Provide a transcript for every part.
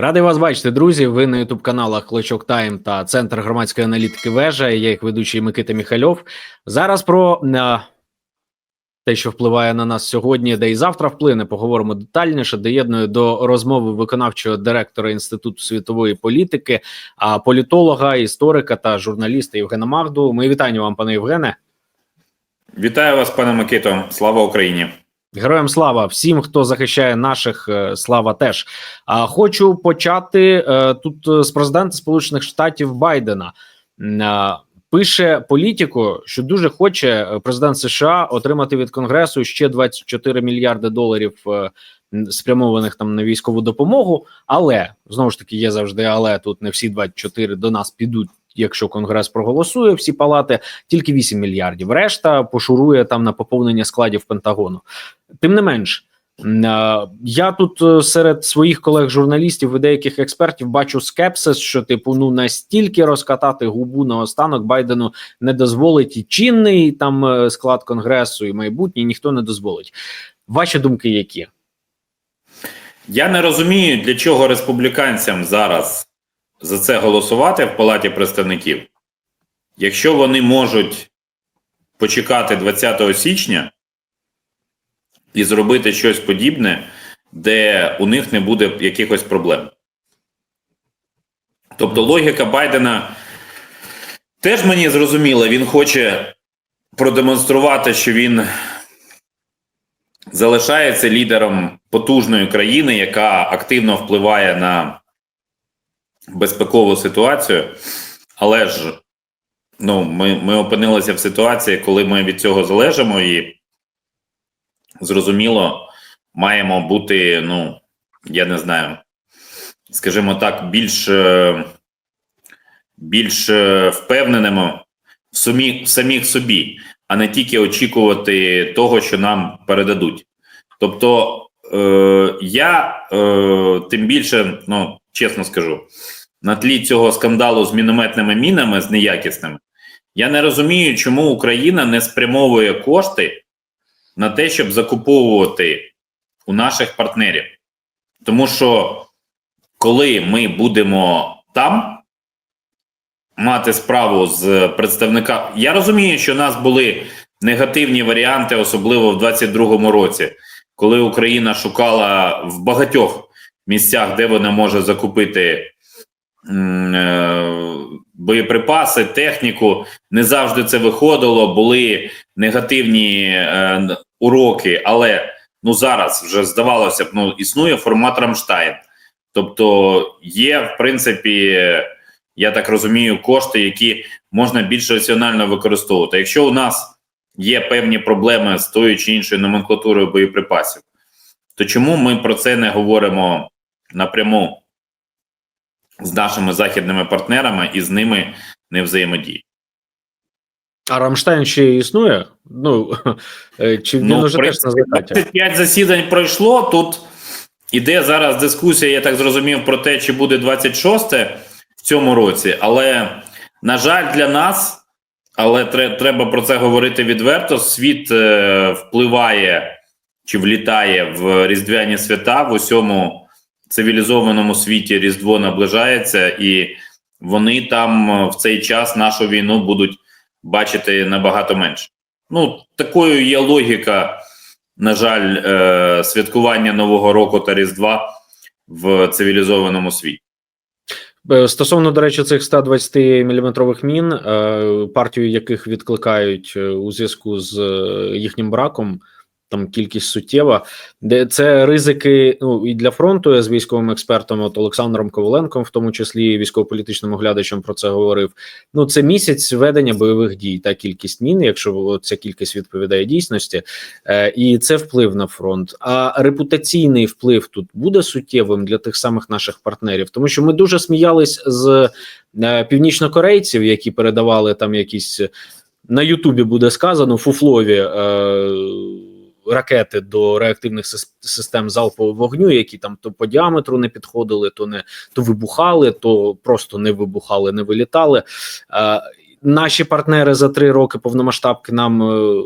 Радий вас бачити, друзі. Ви на ютуб каналах Клочок Тайм та Центр громадської аналітики Вежа. Я їх ведучий Микита Міхальов. Зараз про е, те, що впливає на нас сьогодні, де і завтра вплине, поговоримо детальніше. Доєдную до розмови виконавчого директора інституту світової політики, а політолога, історика та журналіста Євгена Магду. Ми вітання вам, пане Євгене. Вітаю вас, пане Микито. Слава Україні. Героям слава всім, хто захищає наших е, слава, теж а хочу почати е, тут е, з президента Сполучених Штатів Байдена. Пише політику, що дуже хоче президент США отримати від Конгресу ще 24 мільярди доларів спрямованих там на військову допомогу. Але знову ж таки є завжди, але тут не всі 24 до нас підуть. Якщо конгрес проголосує всі палати, тільки 8 мільярдів. Решта пошурує там на поповнення складів Пентагону. Тим не менш, е, я тут е, серед своїх колег-журналістів і деяких експертів бачу скепсис, що типу ну настільки розкатати губу на останок Байдену не дозволить і чинний там е, склад конгресу, і майбутній ніхто не дозволить. Ваші думки які? Я не розумію, для чого республіканцям зараз за це голосувати в Палаті представників, якщо вони можуть почекати 20 січня і зробити щось подібне, де у них не буде якихось проблем. Тобто логіка Байдена теж мені зрозуміла, він хоче продемонструвати, що він залишається лідером потужної країни, яка активно впливає на безпекову ситуацію. Але ж ну, ми, ми опинилися в ситуації, коли ми від цього залежимо, і зрозуміло, маємо бути, ну, я не знаю, скажімо так, більш, е, більш е, впевненими в, сумі, в самих собі, а не тільки очікувати того, що нам передадуть. Тобто, е, я е, тим більше, ну чесно скажу, на тлі цього скандалу з мінометними мінами, з неякісними, я не розумію, чому Україна не спрямовує кошти на те, щоб закуповувати у наших партнерів. Тому що коли ми будемо там мати справу з представника, я розумію, що у нас були негативні варіанти, особливо в 22-му році, коли Україна шукала в багатьох місцях, де вона може закупити боєприпаси, техніку. Не завжди це виходило, були негативні е, уроки, але ну зараз вже здавалося б, ну існує формат Рамштайн. Тобто є, в принципі, я так розумію, кошти, які можна більш раціонально використовувати. Якщо у нас є певні проблеми з тою чи іншою номенклатурою боєприпасів, то чому ми про це не говоримо напряму з нашими західними партнерами і з ними не взаємодіємо? А Рамштайн ще існує? Ну е, чи він Ну, уже теж на закаті? 25 засідань пройшло. Тут іде зараз дискусія, я так зрозумів, про те, чи буде 26 в цьому році. Але, на жаль, для нас, але треба про це говорити відверто. Світ е, впливає чи влітає в різдвяні свята в усьому цивілізованому світі Різдво наближається, і вони там е, в цей час нашу війну будуть бачити набагато менше. Ну, такою є логіка, на жаль, е, святкування Нового року та Різдва в цивілізованому світі. Е, Стосовно, до речі, цих 120 міліметрових мін, е, партію яких відкликають у зв'язку з їхнім браком, там кількість суттєва, де це ризики ну і для фронту. Я з військовим експертом, от Олександром Коваленком, в тому числі військово-політичним оглядачем про це говорив. Ну це місяць ведення бойових дій та кількість мін, якщо ця кількість відповідає дійсності, е, і це вплив на фронт. А репутаційний вплив тут буде суттєвим для тих самих наших партнерів, тому що ми дуже сміялись з е, північнокорейців, які передавали там якісь на Ютубі буде сказано фуфлові. Е, Ракети до реактивних систем залпового вогню, які там то по діаметру не підходили, то не то вибухали, то просто не вибухали, не вилітали. Е, наші партнери за три роки повномасштабки нам е,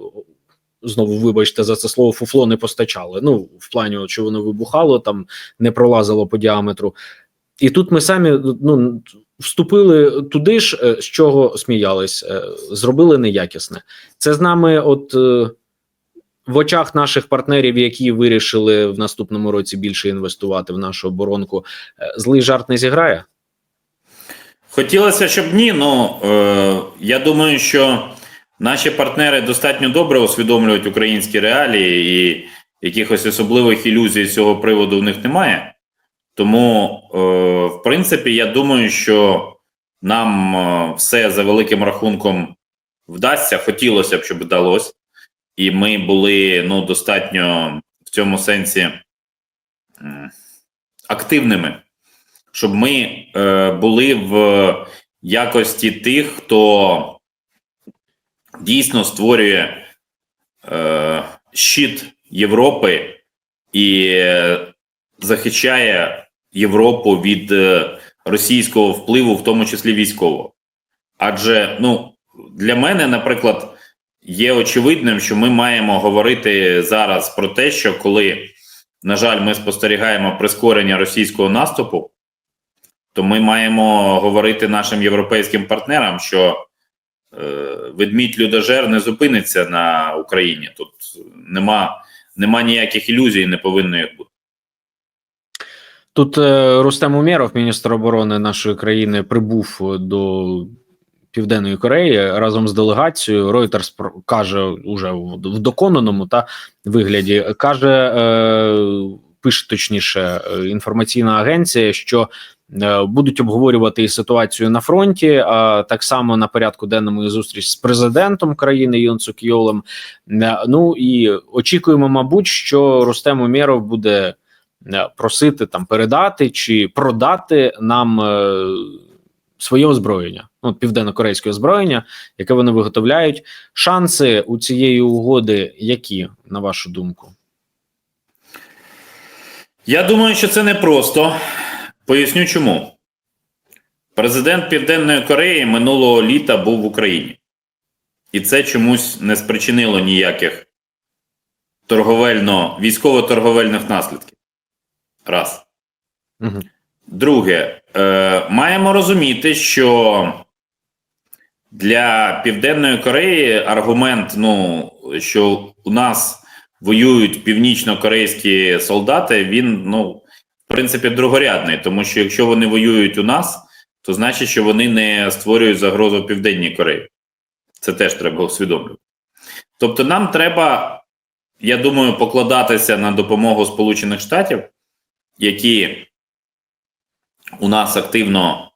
знову вибачте за це слово фуфло не постачали. Ну в плані, що воно вибухало, там не пролазило по діаметру. І тут ми самі ну, вступили туди ж, е, з чого сміялись, е, зробили неякісне. Це з нами, от в очах наших партнерів, які вирішили в наступному році більше інвестувати в нашу оборонку, е, злий жарт не зіграє. Хотілося, щоб ні. Ну е, я думаю, що наші партнери достатньо добре усвідомлюють українські реалії, і якихось особливих ілюзій з цього приводу в них немає. Тому, е, в принципі, я думаю, що нам е, все за великим рахунком вдасться. Хотілося б, щоб вдалося, і ми були ну, достатньо в цьому сенсі активними щоб ми е, були в якості тих, хто дійсно створює е, щит Європи і захищає Європу від е, російського впливу, в тому числі військового. Адже ну, для мене, наприклад, є очевидним, що ми маємо говорити зараз про те, що коли, на жаль, ми спостерігаємо прискорення російського наступу то ми маємо говорити нашим європейським партнерам, що е, ведмідь людожер не зупиниться на Україні. Тут нема, нема ніяких ілюзій, не повинно їх бути. Тут е, Рустем Умєров, міністр оборони нашої країни, прибув до Південної Кореї разом з делегацією. Reuters каже уже в доконаному та вигляді каже, е, пише точніше е, інформаційна агенція, що е, будуть обговорювати ситуацію на фронті, а так само на порядку денному і зустріч з президентом країни Юн Йолем. Е, Ну і очікуємо, мабуть, що Рустем Умєров буде е, просити там передати чи продати нам своє озброєння, ну, південно-корейське озброєння, яке вони виготовляють. Шанси у цієї угоди які, на вашу думку? Я думаю, що це непросто. Поясню чому. Президент Південної Кореї минулого літа був в Україні. І це чомусь не спричинило ніяких торговельно, військово-торговельних наслідків. Раз. Угу. Друге, е, маємо розуміти, що для Південної Кореї аргумент, ну, що у нас воюють північно-корейські солдати, він, ну, в принципі, другорядний, тому що якщо вони воюють у нас, то значить, що вони не створюють загрозу Південній Кореї. Це теж треба усвідомлювати. Тобто, нам треба, я думаю, покладатися на допомогу Сполучених Штатів, які у нас активно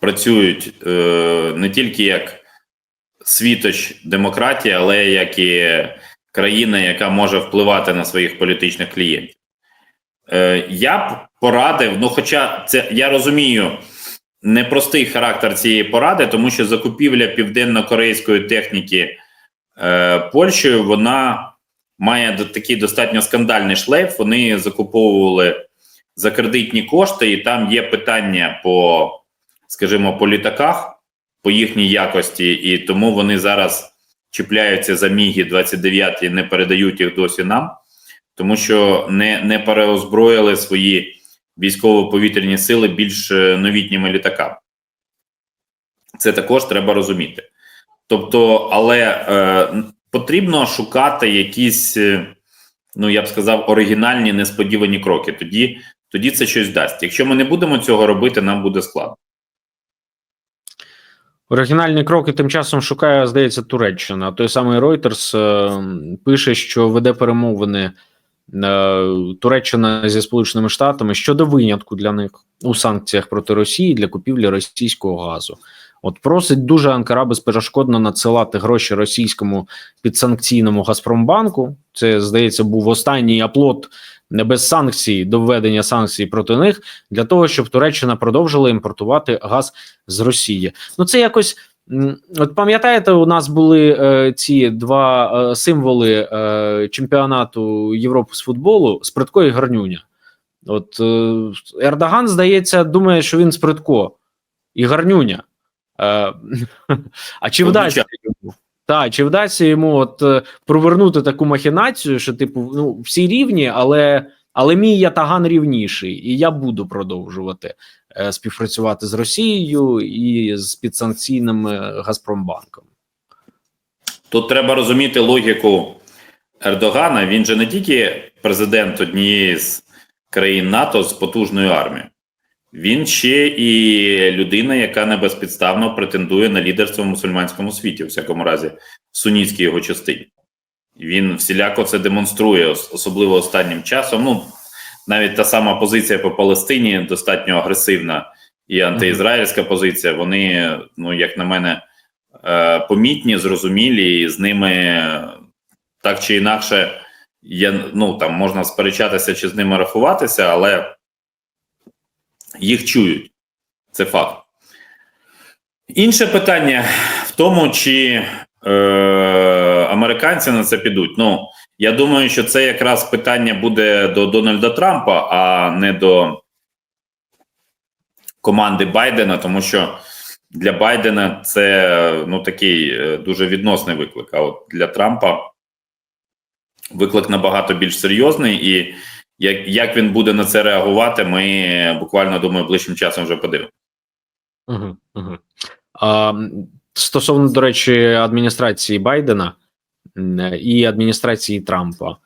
працюють е, не тільки як світоч демократії, але як і країна, яка може впливати на своїх політичних клієнтів. Е, я б порадив, ну, хоча це я розумію непростий характер цієї поради, тому що закупівля південно-корейської техніки е, Польщею вона має такий достатньо скандальний шлейф. Вони закуповували за кредитні кошти, і там є питання по, скажімо, по літаках, по їхній якості, і тому вони зараз чіпляються за Мігі 29 і не передають їх досі нам, тому що не, не переозброїли свої військово-повітряні сили більш е, новітніми літаками. Це також треба розуміти. Тобто, але е, потрібно шукати якісь, е, ну я б сказав, оригінальні несподівані кроки. Тоді, тоді це щось дасть. Якщо ми не будемо цього робити, нам буде складно. Оригінальні кроки тим часом шукає, здається, Туреччина. Той самий Reuters е, пише, що веде перемовини е, Туреччина зі Сполученими Штатами щодо винятку для них у санкціях проти Росії для купівлі російського газу. От просить дуже Анкара безперешкодно надсилати гроші російському підсанкційному Газпромбанку. Це здається був останній аплот без санкцій до введення санкцій проти них для того, щоб Туреччина продовжила імпортувати газ з Росії. Ну це якось. От пам'ятаєте, у нас були е, ці два е, символи е, чемпіонату Європи з футболу Спритко і Гарнюня. От е, Ердоган, здається, думає, що він Спритко і Гарнюня. Е, а чи вдасться Так, чи вдасться йому от е, провернути таку махінацію, що типу, ну всі рівні, але, але мій ятаган рівніший, і я буду продовжувати е, співпрацювати з Росією і з підсанкційним е, Газпромбанком. Тут треба розуміти логіку Ердогана. Він же не тільки президент однієї з країн НАТО з потужною армією, він ще і людина, яка не безпідставно претендує на лідерство в мусульманському світі, у всякому разі, в сунітській його частині. Він всіляко це демонструє, особливо останнім часом. Ну, навіть та сама позиція по Палестині достатньо агресивна і антиізраїльська позиція. Вони, ну як на мене, е, помітні, зрозумілі, і з ними так чи інакше є, ну там можна сперечатися чи з ними рахуватися, але їх чують. Це факт. Інше питання в тому, чи е, американці на це підуть. Ну, я думаю, що це якраз питання буде до Дональда Трампа, а не до команди Байдена, тому що для Байдена це ну такий е, дуже відносний виклик. А от для Трампа виклик набагато більш серйозний, і як, як він буде на це реагувати, ми буквально думаю, ближчим часом вже подивимося. Стосовно, до речі, адміністрації Байдена і адміністрації Трампа.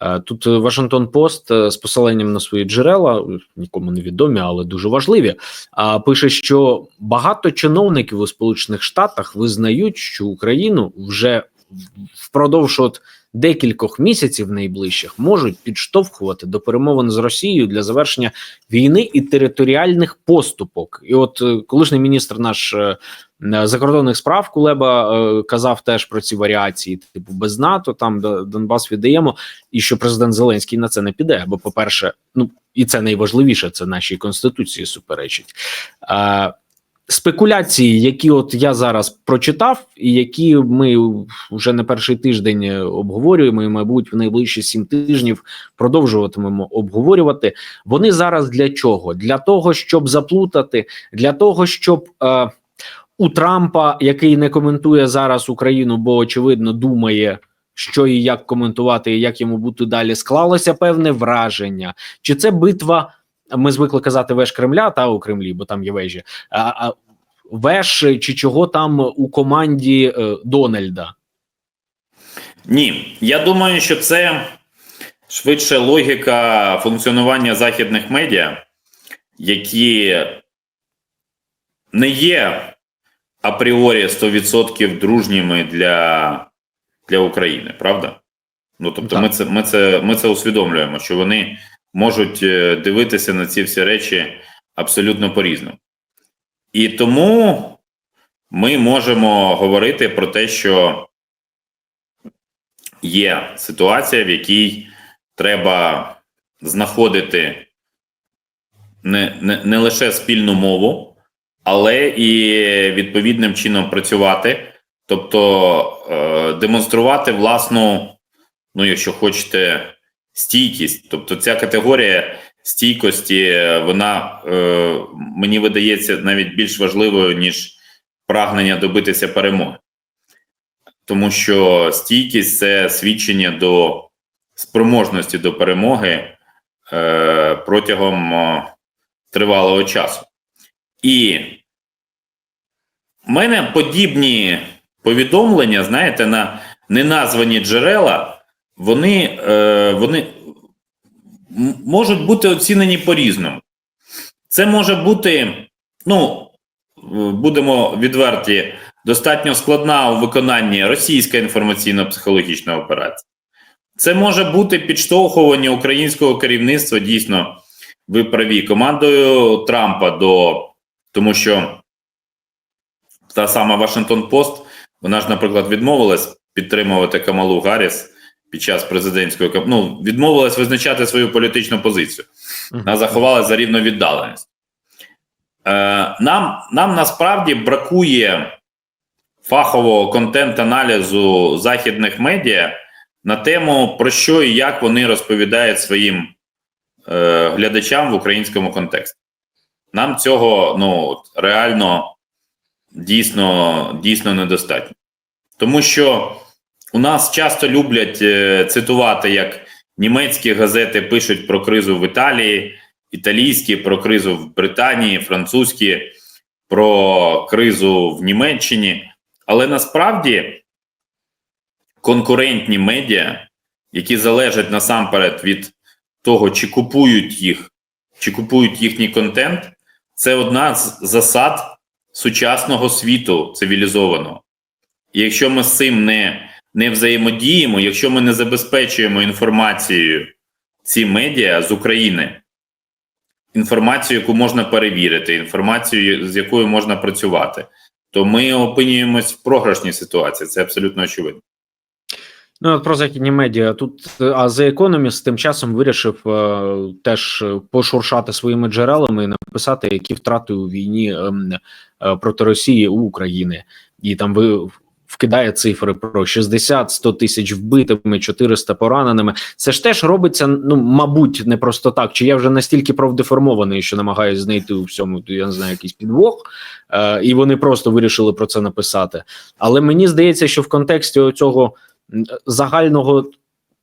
е, Тут Вашингтон Пост е, з посиланням на свої джерела, нікому не відомі, але дуже важливі. Пише, що багато чиновників у Сполучених Штатах визнають, що Україну вже впродовж от декількох місяців найближчих можуть підштовхувати до перемовин з Росією для завершення війни і територіальних поступок. І от е, колишній міністр наш е, е, закордонних справ Кулеба казав теж про ці варіації, типу без НАТО, там Донбас віддаємо, і що президент Зеленський на це не піде. Бо, по-перше, ну і це найважливіше, це нашій конституції суперечить. Спекуляції, які от я зараз прочитав, і які ми вже не перший тиждень е, обговорюємо, і мабуть, в найближчі сім тижнів продовжуватимемо обговорювати. Вони зараз для чого? Для того, щоб заплутати, для того, щоб е, у Трампа, який не коментує зараз Україну, бо очевидно думає, що і як коментувати, і як йому бути далі, склалося певне враження. Чи це битва? Ми звикли казати веж Кремля та у Кремлі, бо там є вежі. А, а веж чи чого там у команді е, Дональда? Ні, я думаю, що це швидше логіка функціонування західних медіа, які не є апріорі 100% дружніми для, для України, правда? Ну тобто, Так. ми це, ми, це, ми це усвідомлюємо, що вони можуть е, дивитися на ці всі речі абсолютно по-різному. І тому ми можемо говорити про те, що є ситуація, в якій треба знаходити не, не, не лише спільну мову, але і відповідним чином працювати, тобто е, демонструвати власну, ну, якщо хочете, стійкість. Тобто, ця категорія стійкості, е, вона е, мені видається навіть більш важливою, ніж прагнення добитися перемоги тому що стійкість це свідчення до спроможності до перемоги е, протягом е, тривалого часу. І в мене подібні повідомлення, знаєте, на неназвані джерела, вони, е, вони можуть бути оцінені по-різному. Це може бути, ну, будемо відверті, достатньо складна у виконанні російська інформаційно-психологічна операція. Це може бути підштовхування українського керівництва дійсно ви праві командою Трампа до тому, що та сама Вашингтон Пост, вона ж, наприклад, відмовилась підтримувати Камалу Гарріс під час президентської ну, відмовилась визначати свою політичну позицію. Вона заховала за рівну віддаленість. Е, нам, нам насправді бракує фахового контент-аналізу західних медіа на тему, про що і як вони розповідають своїм е, глядачам в українському контексті. Нам цього ну, реально дійсно, дійсно недостатньо. Тому що у нас часто люблять е, цитувати, як німецькі газети пишуть про кризу в Італії, італійські, про кризу в Британії, французькі, про кризу в Німеччині. Але насправді конкурентні медіа, які залежать насамперед від того, чи купують їх, чи купують їхній контент, це одна з засад сучасного світу цивілізованого. І якщо ми з цим не, не взаємодіємо, якщо ми не забезпечуємо інформацією ці медіа з України, інформацію, яку можна перевірити, інформацію, з якою можна працювати, то ми опинюємось в програшній ситуації. Це абсолютно очевидно. Ну, от про західні медіа тут, е, а The Economist тим часом вирішив е, теж пошуршати своїми джерелами і написати, які втрати у війні ем, е, проти Росії у України, і там ви вкидає цифри про 60-100 тисяч вбитими, 400 пораненими. Це ж теж робиться, ну мабуть, не просто так. Чи я вже настільки профдеформований, що намагаюся знайти у всьому, я не знаю, якийсь підвох, е, і вони просто вирішили про це написати. Але мені здається, що в контексті цього загального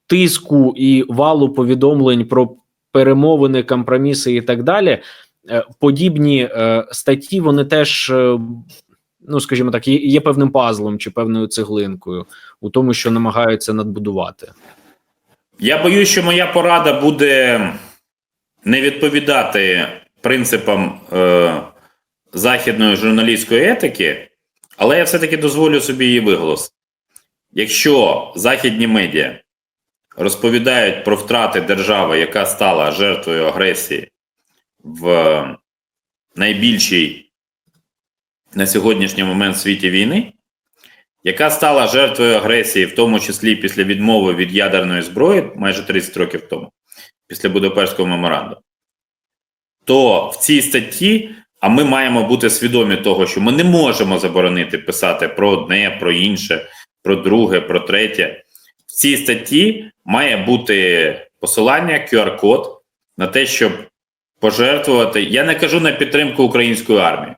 тиску і валу повідомлень про перемовини, компроміси і так далі. е, Подібні е, статті вони теж, е, ну скажімо так, є, певним пазлом чи певною цеглинкою у тому, що намагаються надбудувати. Я боюсь, що моя порада буде не відповідати принципам е, західної журналістської етики, але я все-таки дозволю собі її виголос. Якщо західні медіа розповідають про втрати держави, яка стала жертвою агресії в найбільшій на сьогоднішній момент в світі війни, яка стала жертвою агресії, в тому числі після відмови від ядерної зброї майже 30 років тому, після Будапештського меморандуму, то в цій статті, а ми маємо бути свідомі того, що ми не можемо заборонити писати про одне, про інше, про друге, про третє. В цій статті має бути посилання, QR-код на те, щоб пожертвувати. Я не кажу на підтримку української армії,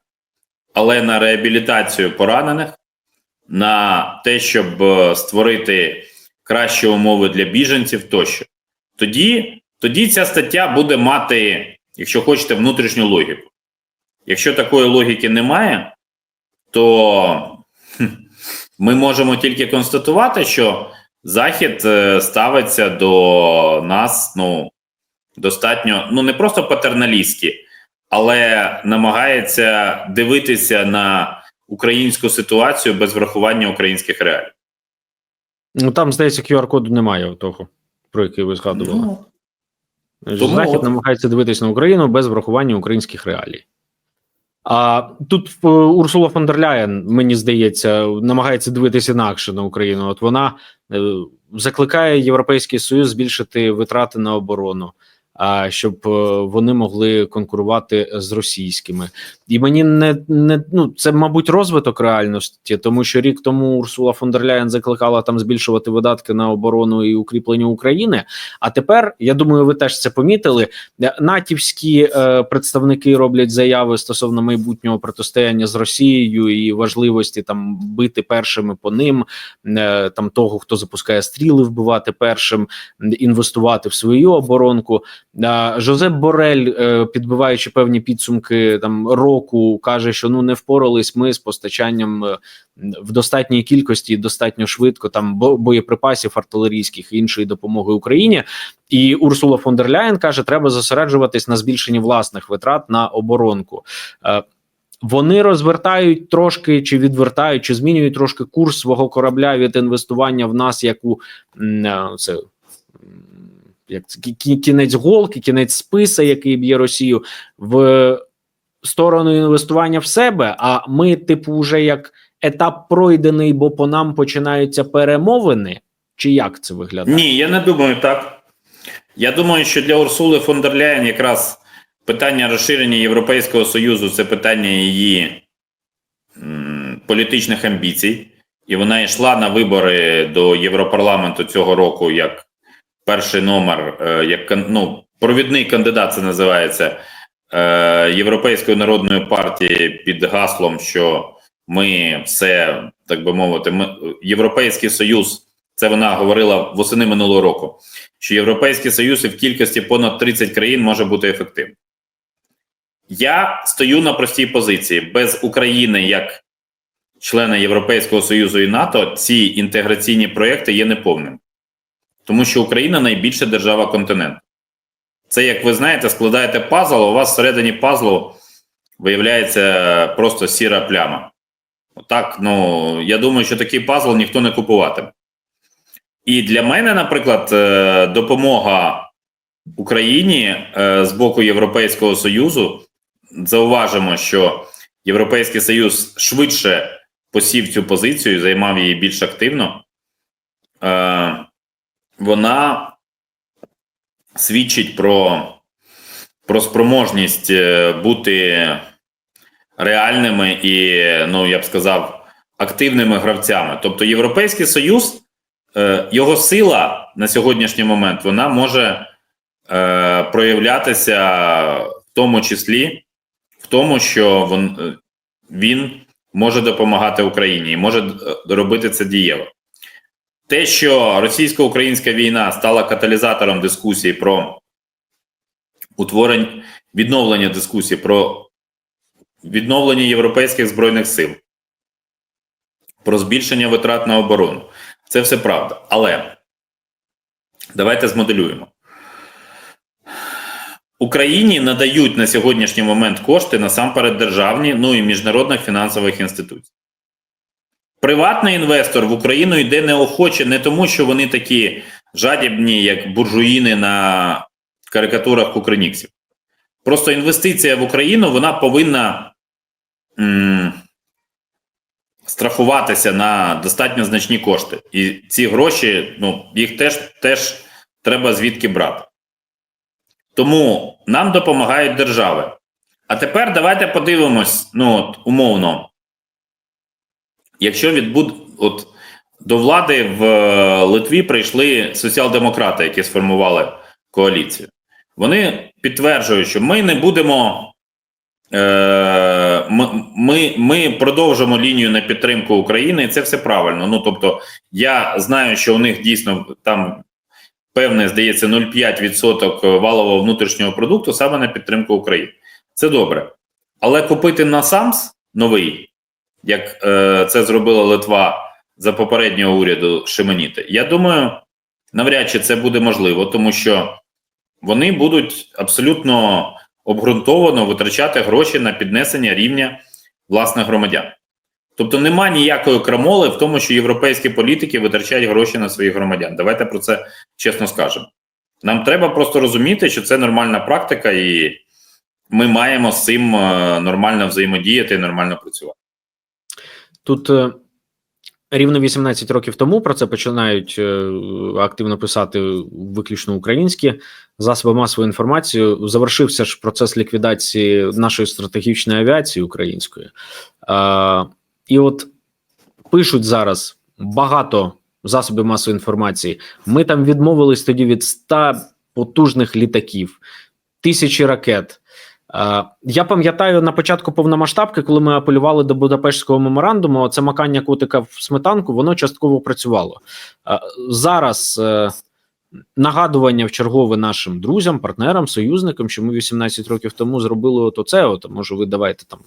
але на реабілітацію поранених на те, щоб е, створити кращі умови для біженців тощо. Тоді, тоді ця стаття буде мати, якщо хочете, внутрішню логіку. Якщо такої логіки немає, то ми можемо тільки констатувати, що Захід е, ставиться до нас ну, достатньо, ну не просто патерналістськи, але намагається дивитися на українську ситуацію без врахування українських реалій. Ну там здається, QR-коду немає того, про який ви згадували. Ну, тому Захід от- намагається дивитися на Україну без врахування українських реалій. А тут е, Урсула фон дер Ляєн, мені здається, намагається дивитися інакше на Україну. От вона е, закликає Європейський Союз збільшити витрати на оборону, щоб е, вони могли конкурувати з російськими. І мені не, не ну це, мабуть, розвиток реальності, тому що рік тому Урсула фон дер Ляєн закликала там збільшувати видатки на оборону і укріплення України. А тепер я думаю, ви теж це помітили. Е, Натівські е, представники роблять заяви стосовно майбутнього протистояння з Росією і важливості там бити першими по ним, е, там того, хто запускає стріли, вбивати першим, інвестувати в свою оборонку. Жозеп Борель, е, підбиваючи певні підсумки там року, каже, що ну не впорались ми з постачанням е, в достатній кількості достатньо швидко там боєприпасів артилерійських і іншої допомоги Україні. І Урсула фон дер Ляєн каже, треба зосереджуватись на збільшенні власних витрат на оборонку. Е, Вони розвертають трошки чи відвертають, чи змінюють трошки курс свого корабля від інвестування в нас, як у це. Як це, кі- кі- кінець голки, кінець списа, який б'є Росію, в сторону інвестування в себе. А ми, типу, вже як етап пройдений, бо по нам починаються перемовини. Чи як це виглядає? Ні, я не думаю так. Я думаю, що для Урсули фон дер Ляєн якраз питання розширення Європейського Союзу це питання її м, політичних амбіцій. І вона йшла на вибори до Європарламенту цього року як перший номер, е, як ну, провідний кандидат, це називається е, Європейської народної партії під гаслом, що ми все, так би мовити, ми, Європейський Союз. Це вона говорила восени минулого року, що Європейський Союз і в кількості понад 30 країн може бути ефективним. Я стою на простій позиції. Без України як члена Європейського Союзу і НАТО ці інтеграційні проекти є неповними. Тому що Україна найбільша держава континенту. Це, як ви знаєте, складаєте пазл, а у вас всередині пазлу виявляється просто сіра пляма. Так, ну я думаю, що такий пазл ніхто не купуватиме. І для мене, наприклад, е, допомога Україні е, з боку Європейського Союзу. Зауважимо, що Європейський Союз швидше посів цю позицію, займав її більш активно. Е, Вона свідчить про, про спроможність е, бути реальними і, ну я б сказав, активними гравцями. Тобто, Європейський Союз, е, його сила на сьогоднішній момент вона може е, проявлятися в тому числі в тому, що він, може допомагати Україні і може робити це дієво. Те, що російсько-українська війна стала каталізатором дискусії про утворення відновлення дискусії про відновлення європейських збройних сил, про збільшення витрат на оборону. Це все правда. Але давайте змоделюємо. Україні надають на сьогоднішній момент кошти насамперед державні, ну і міжнародних фінансових інституцій. Приватний інвестор в Україну йде неохоче не тому, що вони такі жадібні, як буржуїни на карикатурах кукриніксів. Просто інвестиція в Україну вона повинна м- страхуватися на достатньо значні кошти. І ці гроші, ну, їх теж, теж треба звідки брати. Тому нам допомагають держави. А тепер давайте подивимось, ну от умовно, якщо відбуд, от до влади в е, Литві прийшли соціал-демократи, які сформували коаліцію. Вони підтверджують, що ми не будемо. Е, ми, ми, продовжимо лінію на підтримку України, і це все правильно. Ну тобто, я знаю, що у них дійсно там певне, здається, 0,5% валового внутрішнього продукту саме на підтримку України. Це добре. Але купити на САМС новий, як е, це зробила Литва за попереднього уряду Шеменіти, я думаю, навряд чи це буде можливо, тому що вони будуть абсолютно обґрунтовано витрачати гроші на піднесення рівня власних громадян. Тобто нема ніякої крамоли в тому, що європейські політики витрачають гроші на своїх громадян. Давайте про це чесно скажемо. Нам треба просто розуміти, що це нормальна практика, і ми маємо з цим е, нормально взаємодіяти і нормально працювати. Тут е, рівно 18 років тому про це починають е, активно писати виключно українські засоби масової інформації. Завершився ж процес ліквідації нашої стратегічної авіації української. Е, і от пишуть зараз багато засобів масової інформації. Ми там відмовились тоді від 100 потужних літаків, тисячі ракет. Е, Я пам'ятаю на початку повномасштабки, коли ми апелювали до Будапештського меморандуму, це макання котика в сметанку, воно частково працювало. Е, Зараз е, нагадування в чергове нашим друзям, партнерам, союзникам, що ми 18 років тому зробили от це. От може, ви давайте там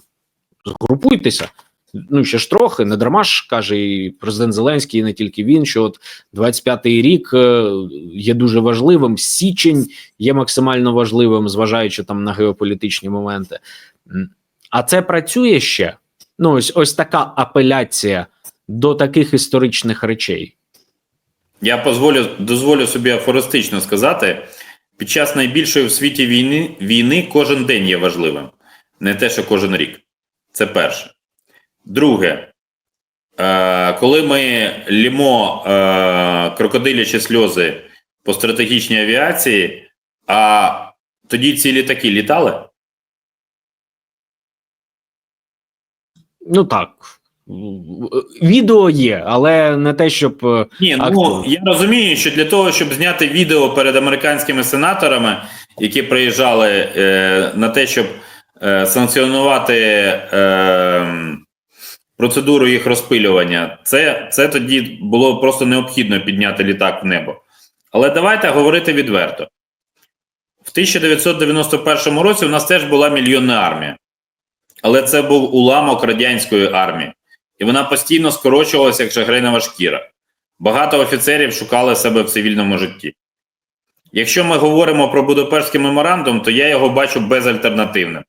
згрупуйтеся. Ну, ще ж трохи, не дарма ж каже і президент Зеленський, і не тільки він, що от 25-й рік е, є дуже важливим. Січень є максимально важливим, зважаючи там на геополітичні моменти. А це працює ще. Ну, ось ось така апеляція до таких історичних речей. Я позволю, дозволю собі афористично сказати: під час найбільшої в світі війни, війни кожен день є важливим, не те, що кожен рік. Це перше. Друге, е, коли ми лімо е, крокодилячі сльози по стратегічній авіації, а тоді ці літаки літали. Ну так. Відео є, але не те, щоб. е, Ні, ну Активно. я розумію, що для того, щоб зняти відео перед американськими сенаторами, які приїжджали е, на те, щоб е, санкціонувати е, процедуру їх розпилювання, це, це тоді було просто необхідно підняти літак в небо. Але давайте говорити відверто: в 1991 році у нас теж була мільйонна армія, але це був уламок радянської армії, і вона постійно скорочувалася як шагренова шкіра. Багато офіцерів шукали себе в цивільному житті. Якщо ми говоримо про Будапештський меморандум, то я його бачу безальтернативним,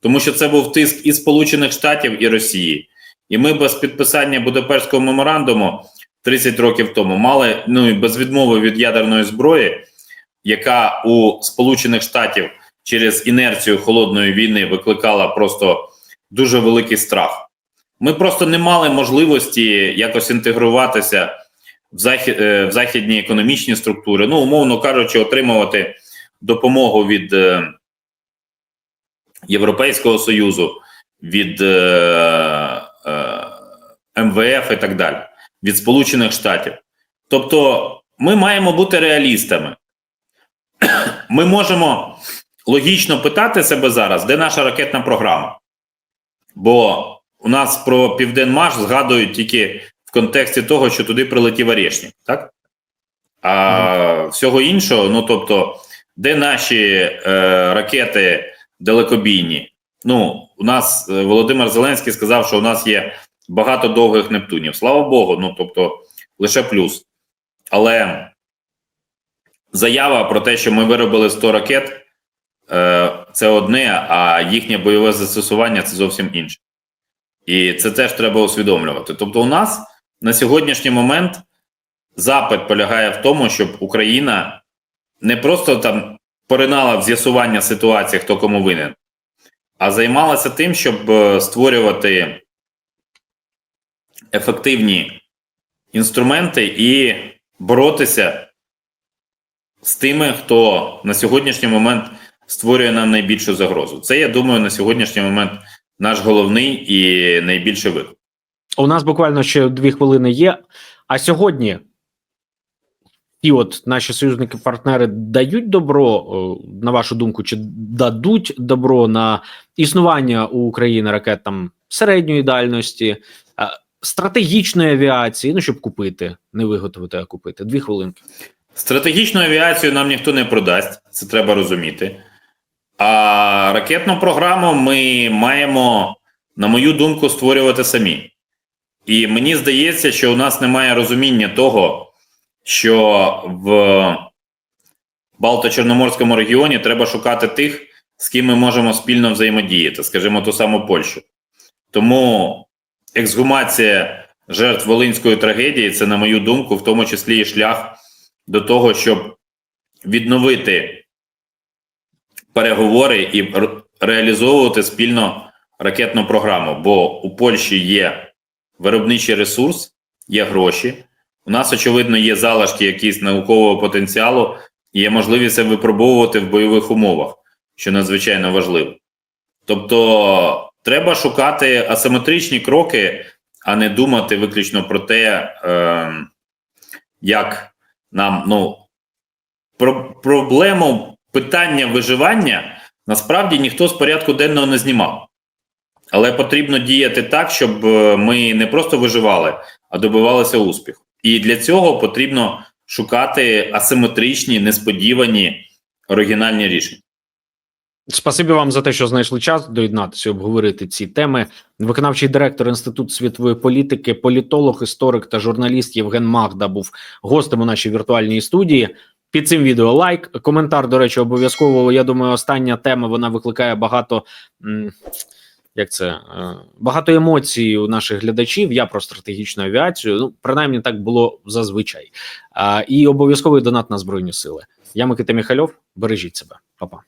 тому що це був тиск і Сполучених Штатів, і Росії. І ми без підписання Будапештського меморандуму 30 років тому мали ну і без відмови від ядерної зброї, яка у Сполучених Штатів через інерцію холодної війни викликала просто дуже великий страх. Ми просто не мали можливості якось інтегруватися в, захід, е, в західні економічні структури, ну, умовно кажучи, отримувати допомогу від е, Європейського Союзу, від е, МВФ і так далі, від Сполучених Штатів. Тобто, ми маємо бути реалістами. Ми можемо логічно питати себе зараз, де наша ракетна програма. Бо у нас про Південмаш згадують тільки в контексті того, що туди прилетів Орешник, так? А всього іншого, ну тобто, де наші е, ракети далекобійні? Ну, у нас е, Володимир Зеленський сказав, що у нас є багато довгих Нептунів. Слава Богу, ну тобто, лише плюс. Але заява про те, що ми виробили 100 ракет, е, це одне, а їхнє бойове застосування це зовсім інше. І це теж треба усвідомлювати. Тобто, у нас на сьогоднішній момент запит полягає в тому, щоб Україна не просто там поринала в з'ясування ситуації, хто кому винен, а займалася тим, щоб е, створювати ефективні інструменти і боротися з тими, хто на сьогоднішній момент створює нам найбільшу загрозу. Це, я думаю, на сьогоднішній момент наш головний і найбільший виклик. У нас буквально ще дві хвилини є. А сьогодні ті от наші союзники-партнери дають добро, на вашу думку, чи дадуть добро на існування у України ракет там середньої дальності, е, стратегічної авіації, ну щоб купити, не виготовити, а купити. Дві хвилинки. Стратегічну авіацію нам ніхто не продасть, це треба розуміти. А ракетну програму ми маємо, на мою думку, створювати самі. І мені здається, що у нас немає розуміння того, що в Балто-Чорноморському регіоні треба шукати тих, з ким ми можемо спільно взаємодіяти, скажімо, ту саму Польщу. Тому ексгумація жертв Волинської трагедії це, на мою думку, в тому числі і шлях до того, щоб відновити переговори і реалізовувати спільно ракетну програму. Бо у Польщі є виробничий ресурс, є гроші. У нас, очевидно, є залишки якісь наукового потенціалу, і є можливість це випробовувати в бойових умовах, що надзвичайно важливо. Тобто, треба шукати асиметричні кроки, а не думати виключно про те, е, як нам ну, про проблему питання виживання насправді ніхто з порядку денного не знімав. Але потрібно діяти так, щоб е, ми не просто виживали, а добивалися успіху. І для цього потрібно шукати асиметричні, несподівані оригінальні рішення. Спасибі вам за те, що знайшли час доєднатися, обговорити ці теми. Виконавчий директор Інституту світової політики, політолог, історик та журналіст Євген Магда був гостем у нашій віртуальній студії. Під цим відео лайк, коментар. До речі, обов'язково. Я думаю, остання тема вона викликає багато. Як це е, багато емоцій у наших глядачів? Я про стратегічну авіацію. Ну принаймні так було зазвичай. І обов'язковий донат на збройні сили. Я Микита Міхальов. Бережіть себе, Па-па.